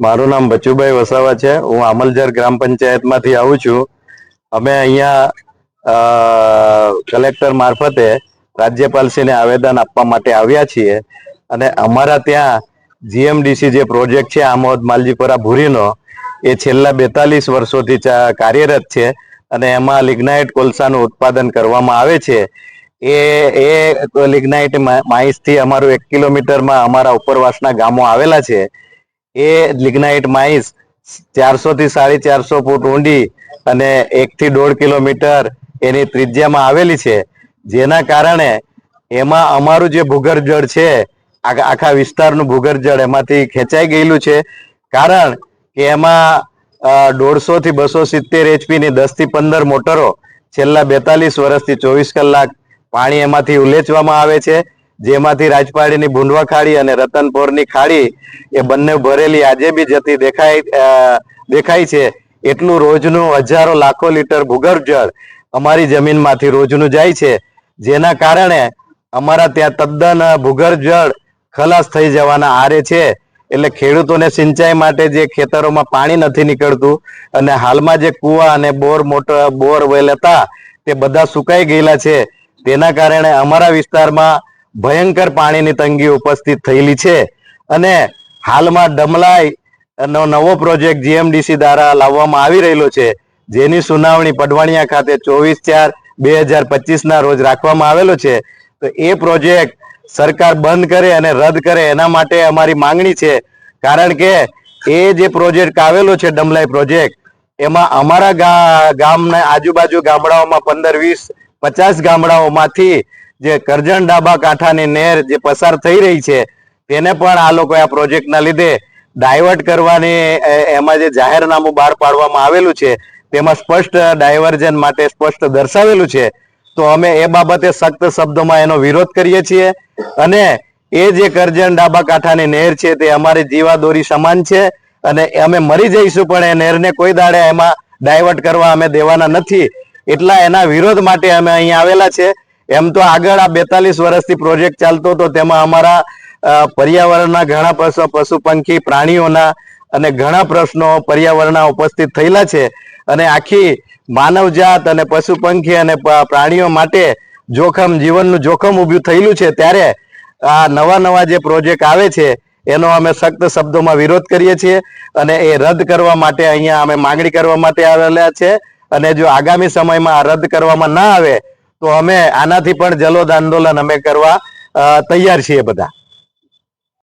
મારું નામ બચુભાઈ વસાવા છે. હું અમલજર ગ્રામ પંચાયતમાંથી આવું છું. અમે અહીંયા કલેક્ટર મારફતે રાજ્યપાલશ્રીને આવેદન આપવા માટે આવ્યા છીએ. અને અમારા ત્યાં જીએમડીસી જે પ્રોજેક્ટ છે આમોદ માલજીપરા ભૂરીનો, એ છેલ્લા બેતાલીસ વર્ષોથી કાર્યરત છે. અને એમાં લિગ્નાઇટ કોલસાનું ઉત્પાદન કરવામાં આવે છે. એ એ લિગ્નાઇટ માઇસથી અમારું એક કિલોમીટરમાં અમારા ઉપરવાસના ગામો આવેલા છે. એ લિગ્નાઇટ માઇસ ચારસો થી સાડી ચારસો ફૂટ ઊંડી અને એક થી દોઢ કિલોમીટર એની ત્રિજ્યામાં આવેલી છે. જેના કારણે એમાં અમારું જે ભૂગર્ભ જળ છે આખા વિસ્તારનું ભૂગર્ભ જળ એમાંથી ખેંચાઈ ગયેલું છે. કારણ કે એમાં દોઢસો થી બસો સિત્તેર એચપી ની દસથી પંદર મોટરો છેલ્લા બેતાલીસ વર્ષથી ચોવીસ કલાક પાણી એમાંથી ઉલેચવામાં આવે છે. જેમાંથી રાજપાડીની ભૂંડવા ખાડી અને રતનપોરની ખાડી એ બંને ભરેલી આજે બી જતી દેખાય દેખાય છે. એટલું રોજનું હજારો લાખો લીટર ભૂગર્ભ જળ અમારી જમીનમાંથી રોજનું જાય છે. જેના કારણે અમારા ત્યાં તદ્દન ભૂગર્ભ જળ ખલાસ થઈ જવાના આરે છે. એટલે ખેડૂતોને સિંચાઈ માટે જે ખેતરોમાં પાણી નથી નીકળતું અને હાલમાં જે કુવા અને બોર મોટર, બોર વેલ હતા તે બધા સુકાઈ ગયેલા છે. તેના કારણે અમારા વિસ્તારમાં ભયંકર પાણીની તંગી ઉપસ્થિત થયેલી છે. અને હાલમાં ડમલાઈ નો નવો પ્રોજેક્ટ જીએમડીસી દ્વારા લાવવામાં આવી રહેલો છે. જેની સુનાવણી પડવાણિયા ખાતે ચોવીસ ચાર બે હજાર પચીસ ના રોજ રાખવામાં આવેલો છે. તો એ પ્રોજેક્ટ સરકાર બંધ કરે અને રદ કરે એના માટે અમારી માંગણી છે. કારણ કે એ જે પ્રોજેક્ટ આવેલો છે ડમલાઈ પ્રોજેક્ટ, એમાં અમારા ગામના આજુબાજુ ગામડાઓમાં પંદર વીસ પચાસ ગામડાઓમાંથી જે કરજણ ડાબા કાંઠાની નહેર જે પસાર થઈ રહી છે, તેને પણ આ લોકો આ પ્રોજેક્ટના લીધે ડાયવર્ટ કરવાની એમાં જે જાહેરનામું બહાર પાડવામાં આવેલું છે, તેમાં સ્પષ્ટ ડાયવર્જન માટે સ્પષ્ટ દર્શાવેલું છે, તો અમે એ બાબતે સખ્ત શબ્દોમાં એનો વિરોધ કરીએ છીએ. અને એ જે કરજણ ડાબા કાંઠાની નહેર છે, તે અમારી જીવાદોરી સમાન છે, અને અમે મરી જઈશું, પણ એ નહેરને કોઈ દાડે એમાં ડાયવર્ટ કરવા અમે દેવાના નથી. એટલા એના વિરોધ માટે અમે અહીંયા આવેલા છે. એમ તો આગળ આ બેતાલીસ વર્ષથી પ્રોજેક્ટ ચાલતો હતો, તેમાં અમારા પર્યાવરણના ઘણા પ્રશ્નો પશુ પંખી પ્રાણીઓના અને ઘણા પ્રશ્નો પર્યાવરણના ઉપસ્થિત થયેલા છે. અને આખી માનવજાત અને પશુ પંખી અને પ્રાણીઓ માટે જોખમ, જીવનનું જોખમ ઊભું થયેલું છે. ત્યારે આ નવા નવા જે પ્રોજેક્ટ આવે છે, એનો અમે સખ્ત શબ્દોમાં વિરોધ કરીએ છીએ અને એ રદ કરવા માટે અહીંયા અમે માંગણી કરવા માટે આવેલા છે. અને જો આગામી સમયમાં રદ કરવામાં ના આવે તો અમે આનાથી પણ જલોદ આંદોલન અમે કરવા તૈયાર છીએ બધા.